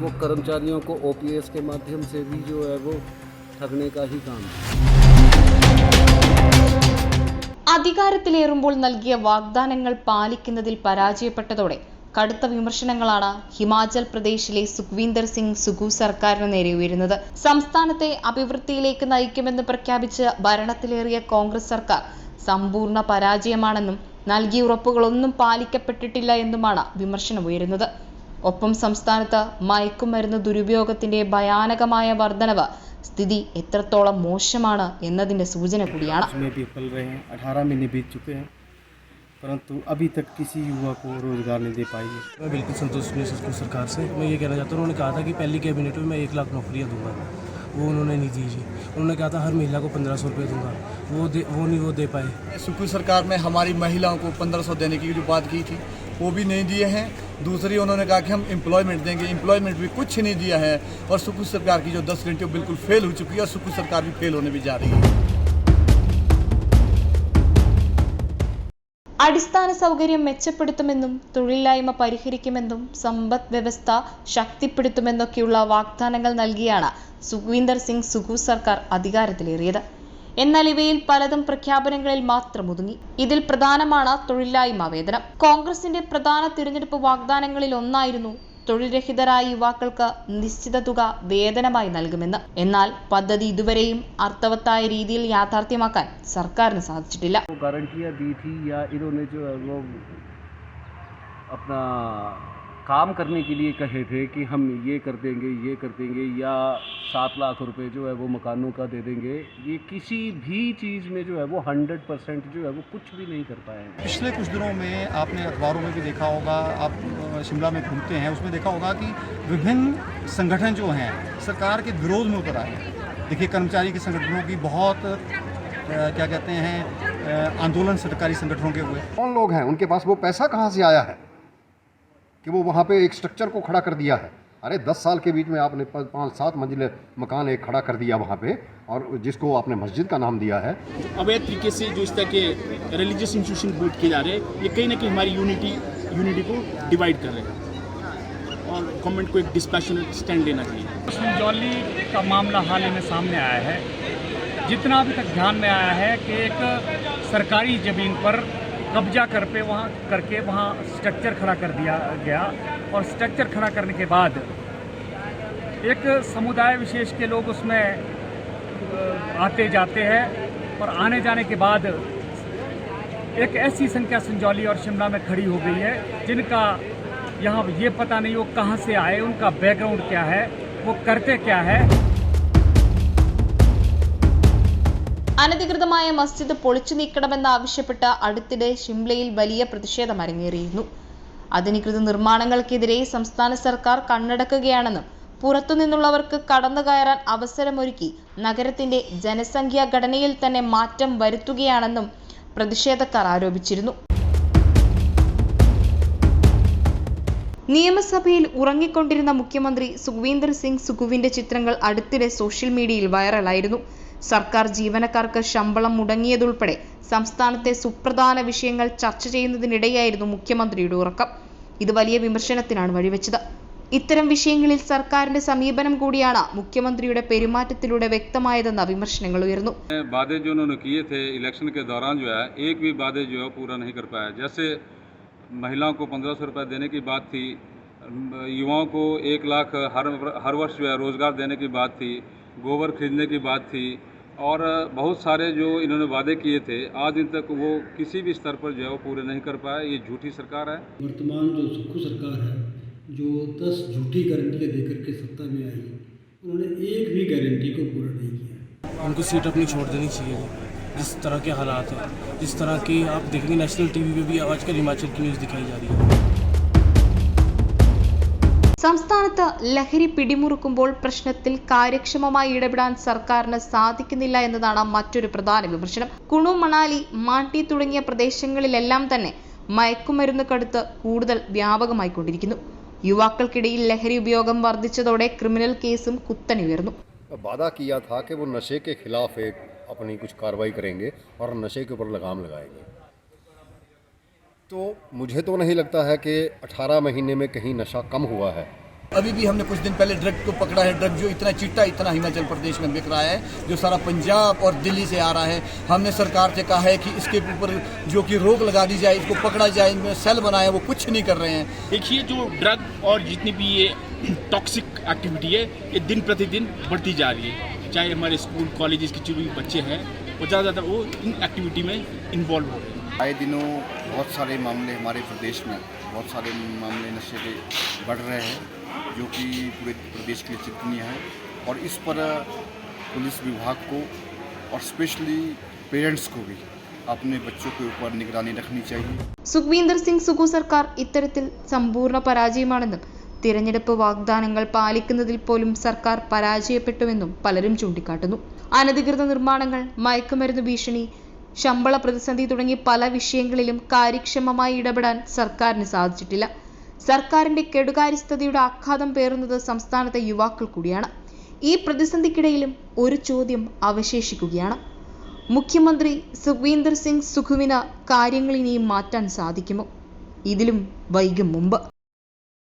वो कर्मचारियों को ओपीएस के माध्यम से भी जो है वो ठगने का ही काम है അധികാരത്തിലേറുമ്പോൾ നൽകിയ വാഗ്ദാനങ്ങൾ പാലിക്കുന്നതിൽ പരാജയപ്പെട്ടതോടെ കടുത്ത വിമർശനങ്ങളാണ് ഹിമാചൽ പ്രദേശിലെ സുഖ്വീന്ദർ സിംഗ് സുഖു സർക്കാരിന് നേരെ ഉയരുന്നത് സംസ്ഥാനത്തെ അഭിവൃദ്ധിയിലേക്ക് നയിക്കുമെന്ന് പ്രഖ്യാപിച്ച് ഭരണത്തിലേറിയ കോൺഗ്രസ് സർക്കാർ സമ്പൂർണ്ണ പരാജയമാണെന്നും നൽകിയ ഉറപ്പുകളൊന്നും പാലിക്കപ്പെട്ടിട്ടില്ല എന്നുമാണ് വിമർശനമുയരുന്നത് ഒപ്പം സംസ്ഥാനത്ത് മയക്കുമരുന്ന് ദുരുപയോഗത്തിന്റെ ഭയാനകമായ വർധനവ് സ്ഥിതി എത്രത്തോളം മോശമാണ് എന്നതിന്റെ സൂചന കൂടിയാണ് उसमें भी पल रहे हैं अठारह महीने बीत चुके हैं परंतु अभी तक किसी युवा को रोजगार नहीं दे पाई है मैं बिल्कुल संतुष्ट नहीं हूँ सरकार से मैं ये कहना चाहता हूँ उन्होंने कहा था कि पहली कैबिनेट में मैं एक लाख नौकरियाँ दूंगा वो उन्होंने नहीं दी जी उन्होंने कहा था हर महिला को पंद्रह सौ रुपये दूंगा वो दे वो नहीं वो दे पाए सुखू सरकार में हमारी महिलाओं को 1500 देने की जो बात की थी वो भी नहीं दिए हैं दूसरी उन्होंने कहा कि हम एम्प्लॉयमेंट देंगे एम्प्लॉयमेंट भी कुछ नहीं दिया है और सुखू सरकार की जो 10 घंटे वो बिल्कुल फेल हो चुकी है और सुखू सरकार भी फेल होने भी जा रही है അടിസ്ഥാന സൗകര്യം മെച്ചപ്പെടുത്തുമെന്നും തൊഴിലില്ലായ്മ പരിഹരിക്കുമെന്നും സമ്പദ് വ്യവസ്ഥ ശക്തിപ്പെടുത്തുമെന്നൊക്കെയുള്ള വാഗ്ദാനങ്ങൾ നൽകിയാണ് സുഖ്വീന്ദർ സിംഗ് സുഖു സർക്കാർ അധികാരത്തിലേറിയത് എന്നാൽ ഇവയിൽ പലതും പ്രഖ്യാപനങ്ങളിൽ മാത്രം ഒതുങ്ങി ഇതിൽ പ്രധാനമാണ് തൊഴിലില്ലായ്മ വേതനം കോൺഗ്രസിന്റെ പ്രധാന തിരഞ്ഞെടുപ്പ് വാഗ്ദാനങ്ങളിൽ ഒന്നായിരുന്നു തൊഴിൽരഹിതരായ യുവാക്കൾക്ക് നിശ്ചിത തുക വേതനമായി നൽകുമെന്ന് എന്നാൽ പദ്ധതി ഇതുവരെയും അർത്ഥവത്തായ രീതിയിൽ യാഥാർത്ഥ്യമാക്കാൻ സർക്കാരിന് സാധിച്ചിട്ടില്ല वो गारंटियाँ दी थी या इन्होंने जो है वो अपना काम करने के लिए कहे थे कि हम ये कर देंगे ये कर देंगे या सात लाख रुपए जो है वो मकानों का दे देंगे। ये किसी भी चीज़ में जो है वो हंड्रेड परसेंट जो है वो कुछ भी नहीं कर पाए हैं। पिछले कुछ दिनों में आपने अखबारों में भी देखा होगा आप शिमला में घूमते हैं उसमें देखा होगा कि विभिन्न संगठन जो हैं सरकार के विरोध में उतर आए हैं। देखिए कर्मचारी के संगठनों की बहुत क्या कहते हैं आंदोलन सरकारी संगठनों के हुए। कौन लोग हैं? उनके पास वो पैसा कहाँ से आया है? कि वो वहाँ पे एक स्ट्रक्चर को खड़ा कर दिया है। अरे दस साल के बीच में आपने पाँच सात मंजिल मकान एक खड़ा कर दिया वहाँ पे और जिसको आपने मस्जिद का नाम दिया है। अवैध तरीके से जो इस तरह के रिलीजियस इंस्टीट्यूशन बिल्ड किए जा रहे हैं ये कहीं ना कहीं हमारी यूनिटी यूनिटी को डिवाइड कर रहे हैं। और गवर्नमेंट को एक डिस्पैशनेट स्टैंड लेना चाहिए। संजौली का मामला हाल ही में सामने आया है। जितना अभी तक ध्यान में आया है कि एक सरकारी ज़मीन पर कब्जा कर पे वहाँ, करके वहाँ स्ट्रक्चर खड़ा कर दिया गया और स्ट्रक्चर खड़ा करने के बाद एक समुदाय विशेष के लोग उसमें आते जाते हैं और आने जाने के बाद एक ऐसी संख्या संजौली और शिमला में खड़ी हो गई है जिनका यहाँ ये पता नहीं वो कहाँ से आए, उनका बैकग्राउंड क्या है, वो करते क्या है। അനധികൃതമായ മസ്ജിദ് പൊളിച്ചു നീക്കണമെന്നാവശ്യപ്പെട്ട് അടുത്തിടെ ഷിംലയിൽ വലിയ പ്രതിഷേധം അരങ്ങേറിയിരുന്നു. അനധികൃത നിർമ്മാണങ്ങൾക്കെതിരെ സംസ്ഥാന സർക്കാർ കണ്ണടക്കുകയാണെന്നും പുറത്തുനിന്നുള്ളവർക്ക് കടന്നു കയറാൻ അവസരമൊരുക്കി നഗരത്തിന്റെ ജനസംഖ്യാ ഘടനയിൽ തന്നെ മാറ്റം വരുത്തുകയാണെന്നും പ്രതിഷേധക്കാർ ആരോപിച്ചിരുന്നു. നിയമസഭയിൽ ഉറങ്ങിക്കൊണ്ടിരുന്ന മുഖ്യമന്ത്രി സുഖവീന്ദർ സിംഗ് സുഖുവിന്റെ ചിത്രങ്ങൾ അടുത്തിടെ സോഷ്യൽ മീഡിയയിൽ വൈറലായിരുന്നു. സർക്കാർ ജീവനക്കാർക്ക് ശമ്പളം മുടങ്ങിയതുൾപ്പെടെ സംസ്ഥാനത്തെ സുപ്രധാന വിഷയങ്ങൾ ചർച്ച ചെയ്യുന്നതിനിടെയായിരുന്നു മുഖ്യമന്ത്രിയുടെ ഉറക്കം ഇത് വലിയ വിമർശനത്തിനാണ് വഴിവെച്ചത് ഇത്തരം വിഷയങ്ങളിൽ സർക്കാരിന്റെ സമീപനം കൂടിയാണ് മുഖ്യമന്ത്രിയുടെ പെരുമാറ്റത്തിലൂടെ വ്യക്തമായതെന്ന വിമർശനങ്ങൾ ഉയർന്നു वादे जो उन्होंने किए थे इलेक्शन के दौरान जो है एक भी वादे जो है पूरा नहीं कर पाया जैसे महिलाओं को पंद्रह सौ रुपये देने की बात थी युवाओं को एक लाख हर हर वर्ष जो है रोज़गार देने की बात थी गोबर खरीदने की बात थी और बहुत सारे जो इन्होंने वादे किए थे आज दिन तक वो किसी भी स्तर पर जो है वो पूरे नहीं कर पाए। ये झूठी सरकार है। वर्तमान जो सुक्खू सरकार है जो दस झूठी गारंटियाँ देकर के सत्ता में आई उन्होंने एक भी गारंटी को पूरा नहीं किया। उनको सीट अपनी छोड़ देनी चाहिए जिस तरह के हालात हैं जिस तरह की आप देखेंगे नेशनल टीवी पे भी आजकल हिमाचल की न्यूज़ दिखाई जा रही है। സംസ്ഥാനത്ത് ലഹരി പിടിമുറുക്കുമ്പോൾ പ്രശ്നത്തിൽ കാര്യക്ഷമമായി ഇടപെടാൻ സർക്കാരിന് സാധിക്കുന്നില്ല എന്നതാണ് മറ്റൊരു പ്രധാന വിമർശനം കുണു മണാലി മാണ്ടി തുടങ്ങിയ പ്രദേശങ്ങളിലെല്ലാം തന്നെ മയക്കുമരുന്ന് കടുത്ത് കൂടുതൽ വ്യാപകമായിക്കൊണ്ടിരിക്കുന്നു യുവാക്കൾക്കിടയിൽ ലഹരി ഉപയോഗം വർദ്ധിച്ചതോടെ ക്രിമിനൽ കേസും കുത്തനെ ഉയർന്നു वादा किया था कि वो नशे के खिलाफ एक अपनी कुछ कार्रवाई करेंगे और नशे के ऊपर लगाम लगाएंगे तो मुझे तो नहीं लगता है कि 18 महीने में कहीं नशा कम हुआ है। अभी भी हमने कुछ दिन पहले ड्रग को पकड़ा है ड्रग जो इतना चिट्टा इतना हिमाचल प्रदेश में बिक रहा है जो सारा पंजाब और दिल्ली से आ रहा है। हमने सरकार से कहा है कि इसके ऊपर जो कि रोक लगा दी जाए इसको पकड़ा जाए इनमें सेल बनाए वो कुछ नहीं कर रहे हैं। देखिए जो ड्रग और जितनी भी ये टॉक्सिक एक्टिविटी है ये दिन प्रतिदिन बढ़ती जा रही है। चाहे हमारे स्कूल कॉलेज के जो भी बच्चे हैं वो ज़्यादा ज़्यादा वो इन एक्टिविटी में इन्वॉल्व हो रहे हैं। आए दिनों बहुत सारे मामले हमारे प्रदेश में बहुत सारे मामले नशे के बढ़ रहे हैं जो कि पूरे प्रदेश के लिए चिंतनीय है और इस पर पुलिस विभाग को और स्पेशली पेरेंट्स को भी अपने बच्चों के ऊपर निगरानी रखनी चाहिए സുഖ്വീന്ദർ സിംഗ് സുഖു സർക്കാർ ഇത്തരത്തിൽ സമ്പൂർണ്ണ പരാജയമാണെന്നും തിരഞ്ഞെടുപ്പ് വാഗ്ദാനങ്ങൾ പാലിക്കുന്നതിൽ പോലും സർക്കാർ പരാജയപ്പെട്ടുവെന്നും പലരും ചൂണ്ടിക്കാട്ടുന്നു അനധികൃത നിർമ്മാണങ്ങൾ മയക്കുമരുന്ന് ഭീഷണി ശമ്പള പ്രതിസന്ധി തുടങ്ങി പല വിഷയങ്ങളിലും കാര്യക്ഷമമായി ഇടപെടാൻ സർക്കാരിന് സാധിച്ചിട്ടില്ല. സർക്കാരിന്റെ കെടുകാര്യസ്ഥതയുടെ ആഘാതം പേറുന്നത് സംസ്ഥാനത്തെ യുവാക്കൾ കൂടിയാണ്. ഈ പ്രതിസന്ധിക്കിടയിലും ഒരു ചോദ്യം അവശേഷിക്കുകയാണ്. മുഖ്യമന്ത്രി സുഖീന്ദർ സിംഗ് സുഖുവിന് കാര്യങ്ങൾ ഇനിയും മാറ്റാൻ സാധിക്കുമോ? ഇതിലും വൈകും മുമ്പ്.